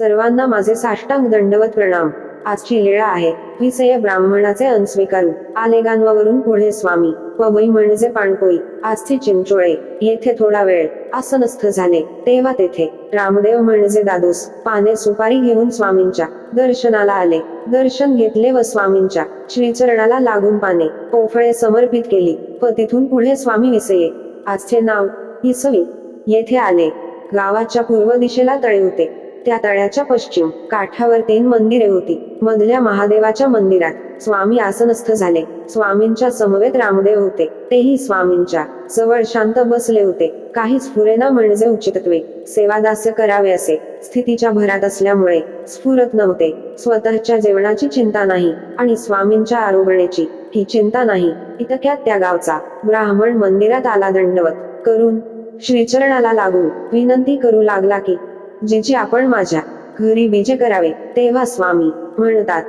सर्वांना माझे साष्टांग दंडवत प्रणाम. आजची लीळा आहे. विषय ब्राह्मणाचे अनस्वीकारू आलेगांवावरून पुढे स्वामी. पवई म्हणजे पाणकोई. आजचे चिंचोळे. येथे थोडा वेळ. आसनस्थ झाले. तेव्हा तेथे. रामदेव म्हणजे दादोस. पाने सुपारी घेऊन स्वामींच्या दर्शनाला आले. दर्शन घेतले व स्वामींच्या श्रीचरणाला लागून पाने. पोफळे समर्पित केली व तिथून पुढे स्वामी विसये. आजचे नाव इसवी येथे आले. गावाच्या पूर्व दिशेला तळे होते. त्या तळ्याच्या पश्चिम काठावर तीन मंदिरे होती. मधल्या महादेवाच्या मंदिरात स्वामी आसनस्थ झाले. स्वामींच्या समवेत रामदेव होते. तेही स्वामींच्या जवळ शांत बसले होते. काहीच स्फुरेना म्हणजे उचितत्वे. सेवादास्य करावे असे. स्थितीच्या भरात असल्यामुळे स्फुरत नव्हते. स्वतःच्या जेवणाची चिंता नाही आणि स्वामींच्या आरोग्याची ही चिंता नाही. इतक्यात त्या गावचा ब्राह्मण मंदिरात आला दंडवत करून श्रीचरणाला लागून विनंती करू लागला की जिची आपण माझ्या घरी बीजे करावे तेव्हा स्वामी म्हणतात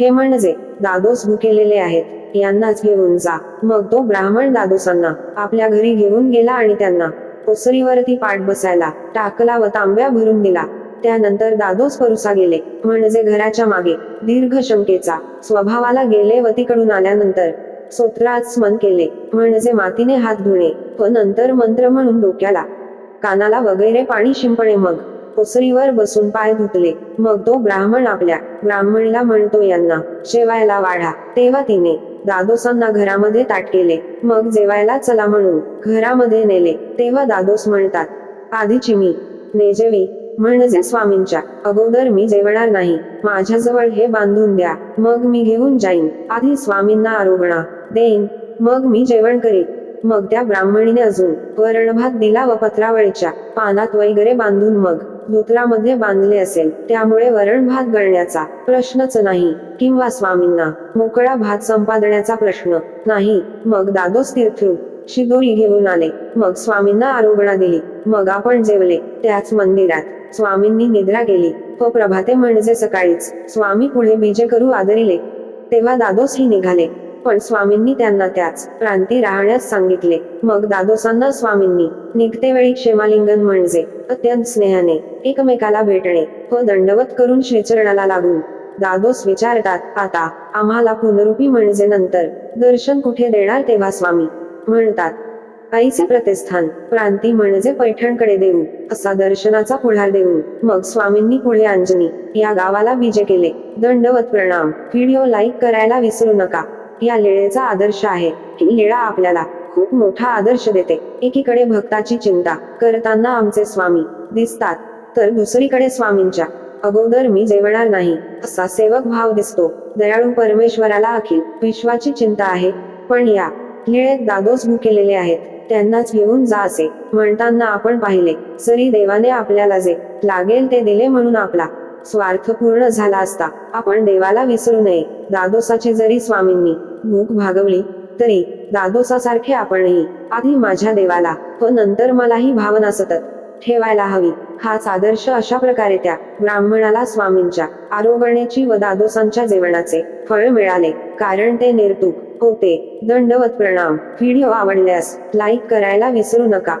हे म्हणजे दादोस भुकेलेले आहेत यांनाच घेऊन जा. मग तो ब्राह्मण दादोसांना आपल्या घरी घेऊन गेला आणि त्यांना ओसरीवरती पाठ बसायला टाकला व तांब्या भरून दिला. त्यानंतर दादोस परुसा गेले. म्हणजे घराच्या मागे दीर्घ शंकेचा स्वभावाला गेले व तिकडून आल्यानंतर सोत्रात स्मन केले. म्हणजे मातीने हात धुणे व नंतर मंत्र म्हणून डोक्याला कानाला वगैरे पाणी शिंपणे मग कोसरीवर बसून पाय धुतले. मग तो ब्राह्मण आपल्या ब्राह्मणला म्हणतो यांना जेवायला वाढा. तेव्हा तिने दादोसांना घरामध्ये ताट केले. मग जेवायला चला म्हणून घरामध्ये नेले. तेव्हा दादोस म्हणतात आधीची मी नेजेवी म्हणजे स्वामींच्या अगोदर मी जेवणार नाही. माझ्याजवळ हे बांधून द्या. मग मी घेऊन जाईन. आधी स्वामींना आरोगणा देईन. मग मी जेवण करीन. मग त्या ब्राह्मणीने अजून वरणभात दिला व पत्रावळीच्या पानात वगैरे बांधून मग धोत्रामध्ये बांधले असेल. त्यामुळे वरण भात गळण्याचा प्रश्नच नाही. किंवा स्वामींना मोकळा भात संपादण्याचा प्रश्न नाही. मग दादोस तीर्थरू शिदोरी घेऊन आले. मग स्वामींना आरोगणा दिली. मग आपण जेवले त्याच मंदिरात. स्वामींनी निद्रा केली. व प्रभाते म्हणजे सकाळीच स्वामी पुढे बीजे करू आदरिले. तेव्हा दादोसही निघाले. पण स्वामींनी त्यांना त्याच प्रांती राहण्यास सांगितले. मग दादोसांना स्वामींनी निघते वेळी क्षेमालिंगन म्हणजे अत्यंत स्नेहाने एकमेकाला भेटणे व दंडवत करून श्रीचरणाला लागून दादोस विचारतात आता आम्हाला पुनरुपी म्हणजे नंतर दर्शन कुठे देणार तेव्हा स्वामी? म्हणतात आईचे प्रतिस्थान प्रांती म्हणजे पैठणकडे देऊ असा दर्शनाचा पुढार देऊन. मग स्वामींनी पुढे अंजनी या गावाला विजय केले. दंडवत प्रणाम. व्हिडिओ लाईक करायला विसरू नका. या लीळेचा आदर्श आहे. ही लीळा आपल्याला खूप मोठा आदर्श देते. एकीकडे भक्ताची चिंता करताना आमचे स्वामी दिसतात तर दुसरीकडे स्वामींच्या. अगोदर मी जेवणार नाही असा सेवक भाव दिसतो. दयाळू परमेश्वराला अखिल विश्वाची चिंता आहे. पण या लीळेत दादोस भुकेलेले आहेत. त्यांनाच घेऊन जा असे म्हणताना आपण पाहिले जरी देवाने आपल्याला जे लागेल ते दिले म्हणून आपला स्वार्थ पूर्ण झाला असता आपण देवाला विसरू नये. दादोसाचे जरी स्वामींनी भूक भागवली तरी दादोसासारखे आपणही आधी माझ्या देवाला व नंतर मलाही भावना सतत ठेवायला हवी. हाच आदर्श अशा प्रकारे त्या ब्राह्मणाला स्वामींच्या आरोगण्याची व दादोसांच्या जेवणाचे फळ मिळाले. कारण ते निर्तूक होते. दंडवत प्रणाम. व्हिडिओ आवडल्यास लाईक करायला विसरू नका.